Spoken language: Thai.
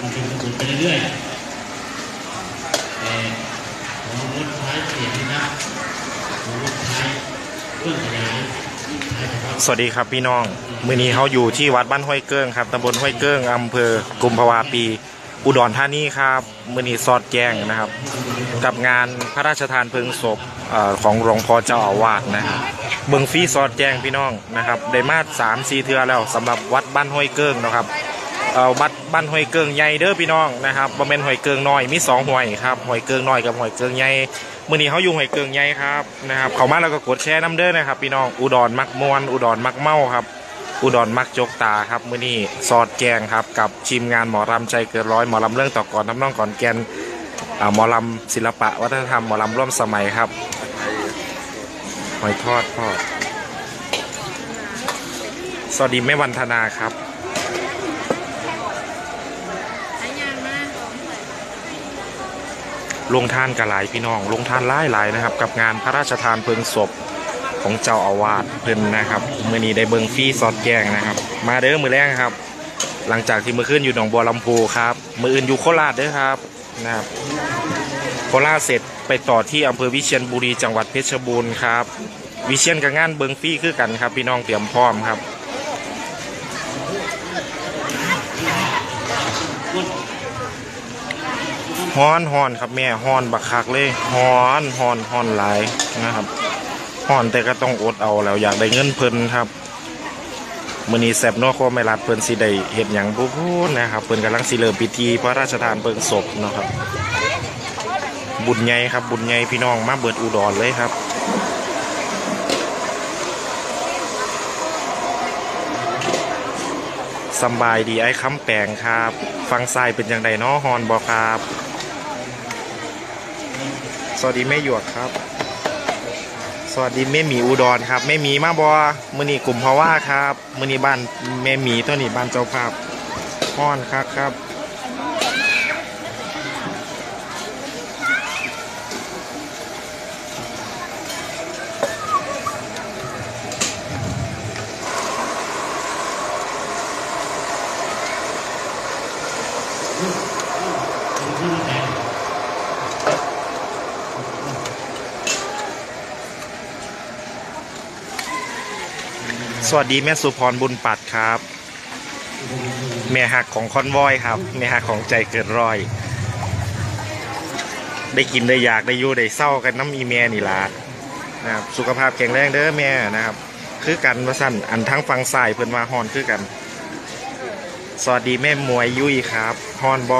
มันเป็นกระบวนไปเรื่อยๆแต่ของงดใช้เสียงนะครับของงดใช้เครื่องขยายสวัสดีครับพี่น้อง มือนี้เขาอยู่ที่วัดบ้านห้วยเกิ้งครับตำบลห้วยเกิ้งอำเภอกุมภาวาปี อุดรธานีครับ มือนี้สอดแจ้งนะครับ กับงานพระราชทานเพลิงศพของหลวงพ่อเจ้าอาวาสนะครับเมืองฟรีสอดแจ้งพี่น้องนะครับ ได้มาสามสี่เทือแล้วสำหรับวัดบ้านห้วยเกิ้งนะครับ เอ่อวัดบ้านห้วยเกิงใหญ่เด้อพี่น้องนะครับบ่แม่นห้วยเกิงน้อยมีสองห้วยครับห้วยเกิงน้อยกับห้วยเกิงใหญ่มื้อนี้เขาอยู่ห้วยเกิงใหญ่ครับนะครับเข้ามาแล้วก็กดแชร์น้ำเด้อนะครับ พี่น้องอุดรมักมวนอุดรมักเมาครับ อุดรมักจกตาครับมื้อนี้สอดแจงครับกับทีมงานหมอรำใจเกินร้อยหมอลำเรื่องต่อก่อนน้ำน้องก่อนแกนอ่าหมอลำศิลปะวัฒนธรรมหมอลำร่วมสมัยครับหอยทอดพ่อสวัสดีแม่วันธนาครับ ใช้งานมาก ลงทานกระหลายพี่น้อง ลงทานหลายหลายนะครับ กับงานพระราชทานเพลิงศพของเจ้าอาวาสเพิ่นนะครับเมื้อนี้ได้เบิงฟรีสอดแจงนะครับ มาเด้อมือแรกครับ หลังจากที่มื้อคืนอยู่หนองบัวลำพูครับมืออื่นอยู่โคราชเด้อครับนะครับโคราชเสร็จไปต่อที่อำเภอวิเชียรบุรีจังหวัดเพชรบูรณ์ครับ วิเชียรกับงานเบิงฟรีคือกันครับ พี่น้องเตรียมพร้อมครับ ฮ้อนฮ้อนครับแม่ฮ้อนบักคักเลยฮ้อนฮ้อนฮ้อนหลายนะครับฮ้อนแต่ก็ต้องอดเอาแล้วอยากได้เงินเพิ่นครับมือนี้แซบนัวโคไม่รัดเพิ่นสิได้เฮ็ดหยังบ่พูดนะครับเพิ่นกำลังสิเริ่มพิธีพระราชทานเพลิงศพนะครับ บุญใหญ่ครับ บุญใหญ่พี่น้องมาเบิดอุดรเลยครับสบายดีไอ้คำแปลงครับ ฟังทรายเป็นอย่างไรเนาะฮอนบอครับ สวัสดีแม่หยวกครับ สวัสดีแม่หมีอุดรครับแม่หมีมาบอมือนีกลุ่มเพราะว่าครับมือนีบ้านแม่หมีตัวนี้บ้านเจ้าภาพฮ้อนครับครับ สวัสดีแม่สุพรบุญปัดครับ แม่หักของคอนวอยครับ แม่หักของใจเกินร้อย ได้กินได้อยากได้อยู่ได้เศร้ากันน้ำอีแม่นี่ล่ะนะครับสุขภาพแข็งแรงเด้อแม่นะครับ คือกันว่าสั้นอันทั้งฟังสายเพิ่นว่าฮอนคือกัน สวัสดีแม่มวยยุ้ยครับฮอนบอ